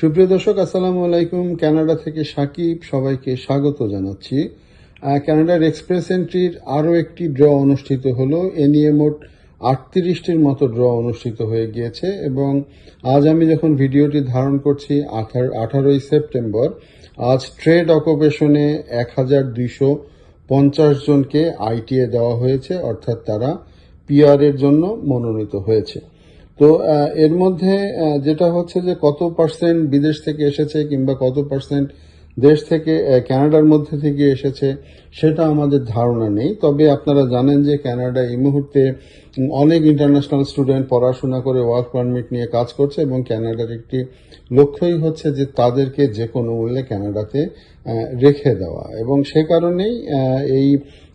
সুপ্রিয় দর্শক, আসসালামু আলাইকুম। কানাডা থেকে সাকিব সবাইকে স্বাগত জানাচ্ছি। কানাডার এক্সপ্রেস এন্ট্রির আরও একটি ড্র অনুষ্ঠিত হলো। এ নিয়ে মোট আটত্রিশটির মতো ড্র অনুষ্ঠিত হয়ে গিয়েছে এবং আজ আমি যখন ভিডিওটি ধারণ করছি আঠারো আঠারোই সেপ্টেম্বর, আজ ট্রেড অকুপেশনে এক হাজার দুইশো পঞ্চাশ জনকে আইটিএ দেওয়া হয়েছে, অর্থাৎ তারা পিআর এর জন্য মনোনীত হয়েছে। তো এর মধ্যে যেটা হচ্ছে যে কত পার্সেন্ট বিদেশ থেকে এসেছে কিংবা কত পার্সেন্ট দেশ থেকে আহ, কানাডার মধ্যে থেকে এসেছে সেটা আমাদের ধারণা নেই। তবে আপনারা জানেন যে কানাডা এই মুহূর্তে অনেক ইন্টারন্যাশনাল স্টুডেন্ট পড়াশোনা করে ওয়ার্ক পারমিট নিয়ে কাজ করছে এবং কানাডার একটি লক্ষ্যই হচ্ছে যে তাদেরকে যে কোনো মূল্যে কানাডাতে আহ, রেখে দেওয়া। এবং সে কারণেই এই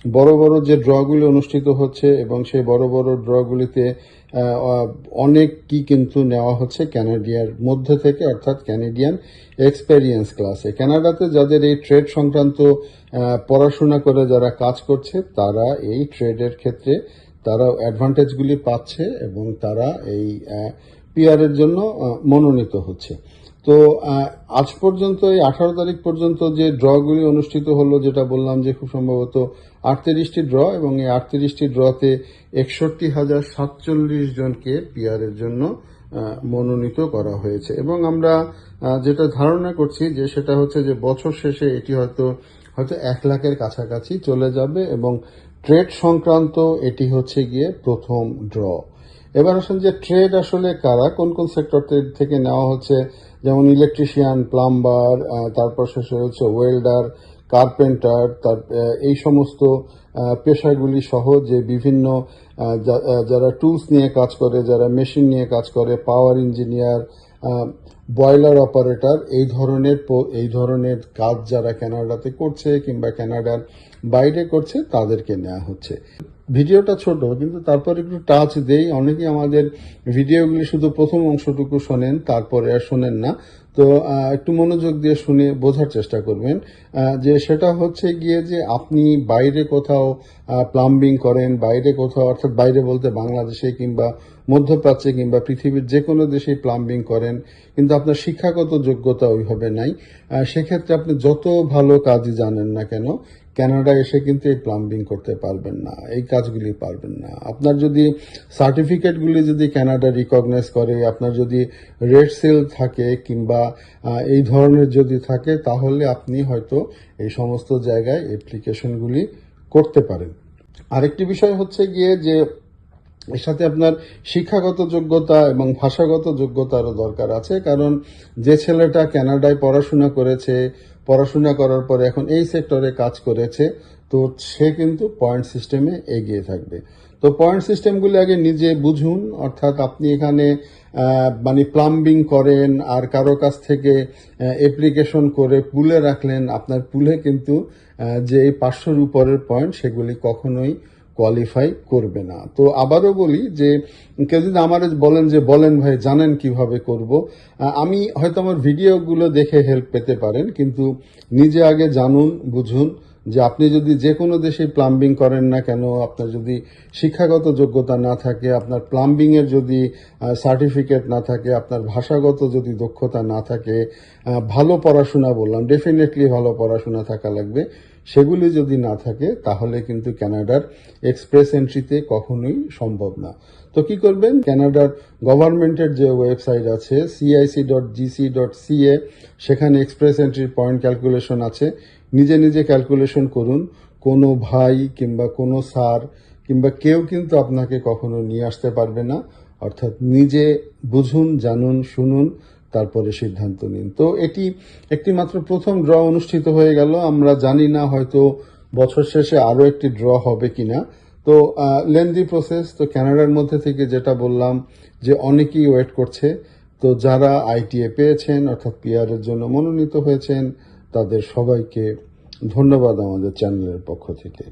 বড় বড় যে ড্রগুলি অনুষ্ঠিত হচ্ছে এবং সেই বড় বড় ড্রগুলিতে অনেক কি কিন্তু নেওয়া হচ্ছে ক্যানাডিয়ার মধ্যে থেকে, অর্থাৎ ক্যানাডিয়ান এক্সপেরিয়েন্স ক্লাসে। কানাডাতে যাদের এই ট্রেড সংক্রান্ত পড়াশোনা করে যারা কাজ করছে, তারা এই ট্রেডের ক্ষেত্রে তারা অ্যাডভান্টেজগুলি পাচ্ছে এবং তারা এই পিআর এর জন্য মনোনীত হচ্ছে। তো আজ পর্যন্ত, এই আঠারো তারিখ পর্যন্ত যে ড্রগুলি অনুষ্ঠিত হলো, যেটা বললাম যে খুব সম্ভবত আটত্রিশটি ড্র এবং এই আটত্রিশটি ড্রতে একষট্টি হাজার সাতচল্লিশ জনকে পিআর এর জন্য মনোনীত করা হয়েছে। এবং আমরা যেটা ধারণা করছি যে সেটা হচ্ছে যে বছর শেষে এটি হয়তো হয়তো এক লাখের কাছাকাছি চলে যাবে এবং ট্রেড সংক্রান্ত এটি হচ্ছে গিয়ে প্রথম ড্র। এবার আসুন যে ট্রেড আসলে কারা, কোন কোন সেক্টর থেকে নেওয়া হচ্ছে? যেমন ইলেকট্রিশিয়ান প্লাম্বার তারপর শেষে হচ্ছে ওয়েল্ডার কার্পেন্টার তার এই সমস্ত পেশাগুলি সহ যে বিভিন্ন যারা টুলস নিয়ে কাজ করে, যারা মেশিন নিয়ে কাজ করে পাওয়ার ইঞ্জিনিয়ার বয়লার অপারেটর এই ধরনের এই ধরনের কাজ যারা ক্যানাডাতে করছে কিংবা ক্যানাডার বাইরে করছে, তাদেরকে নেওয়া হচ্ছে। ভিডিওটা ছোট, কিন্তু তারপর একটু টাচ দেই। অনেকেই আমাদের ভিডিওগুলি শুধু প্রথম অংশটুকু শোনেন, তারপরে আর শোনেন না। তো একটু মনোযোগ দিয়ে শুনে বোঝার চেষ্টা করবেন যে সেটা হচ্ছে গিয়ে যে আপনি বাইরে কোথাও প্লাম্বিং করেন, বাইরে কোথাও, অর্থাৎ বাইরে বলতে বাংলাদেশে কিংবা মধ্যপ্রাচ্যে কিংবা পৃথিবীর যে কোনো দেশেই প্লাম্বিং করেন, কিন্তু আপনার শিক্ষাগত যোগ্যতা ওইভাবে নাই। সেক্ষেত্রে আপনি যত ভালো কাজই জানেন না কেন কানাডা এসে কিন্তু এই প্লাম্বিং করতে পারবেন না, এই কাজগুলি পারবেন না। আপনার যদি সার্টিফিকেটগুলি যদি ক্যানাডা রিকগনাইজ করে, আপনার যদি রেড সেল থাকে কিংবা এই ধরনের যদি থাকে, তাহলে আপনি হয়তো এই সমস্ত জায়গায় অ্যাপ্লিকেশনগুলি করতে পারেন। আরেকটি বিষয় হচ্ছে গিয়ে যে এর সাথে আপনার শিক্ষাগত যোগ্যতা এবং ভাষাগত যোগ্যতারও দরকার আছে, কারণ যে ছেলেটা কানাডায় পড়াশোনা করেছে, পড়াশোনা করার পরে এখন এই সেক্টরে কাজ করেছে, তো সে কিন্তু পয়েন্ট সিস্টেমে এগিয়ে থাকবে। তো পয়েন্ট সিস্টেমগুলি আগে নিজে বুঝুন, অর্থাৎ আপনি এখানে মানে প্লাম্বিং করেন, আর কারও কাছ থেকে অ্যাপ্লিকেশন করে পুলে রাখলেন, আপনার পুলে কিন্তু যে এই পাঁচশোর উপরের পয়েন্ট সেগুলি কখনোই কোয়ালিফাই করবে না। তো আবারও বলি যে, কেউ যদি আমার বলেন যে, বলেন ভাই, জানেন কীভাবে করব আমি হয়তো আমার ভিডিওগুলো দেখে হেল্প পেতে পারেন, কিন্তু নিজে আগে জানুন, বুঝুন যে আপনি যদি যে কোনো দেশে প্লাম্বিং করেন না কেন, আপনার যদি শিক্ষাগত যোগ্যতা না থাকে, আপনার প্লাম্বিং এর যদি সার্টিফিকেট না থাকে, আপনার ভাষাগত যদি দক্ষতা না থাকে ভালো পড়াশোনা বললাম ডেফিনেটলি ভালো পড়াশোনা থাকা লাগবে। সেগুলি যদি না থাকে, তাহলে কিন্তু কানাডার এক্সপ্রেস এন্ট্রিতে কখনোই সম্ভব না। তো কি করবেন? ক্যানাডার গভর্নমেন্টের যে ওয়েবসাইট আছে CIC dot GC dot CA সেখানে এক্সপ্রেস এন্ট্রির পয়েন্ট ক্যালকুলেশন আছে। নিজে নিজে ক্যালকুলেশন করুন। কোনো ভাই কিংবা কোনো স্যার কিংবা কেউ কিন্তু আপনাকে কখনো নিয়ে আসতে পারবে না। অর্থাৎ নিজে বুঝুন, জানুন, শুনুন তারপরে সিদ্ধান্ত নিন। তো এটি একটি মাত্র প্রথম ড্র অনুষ্ঠিত হয়ে গেল। আমরা জানি না হয়তো বছর শেষে আরও একটি ড্র হবে কিনা। তো লেন্দি প্রসেস তো কানাডার মধ্যে থেকে যেটা বললাম যে অনেকেই ওয়েট করছে। তো যারা আইটিএ পেয়েছেন, অর্থাৎ পিআর এর জন্য মনোনীত হয়েছেন, তাদের সবাইকে ধন্যবাদ আমাদের চ্যানেলের পক্ষ থেকে।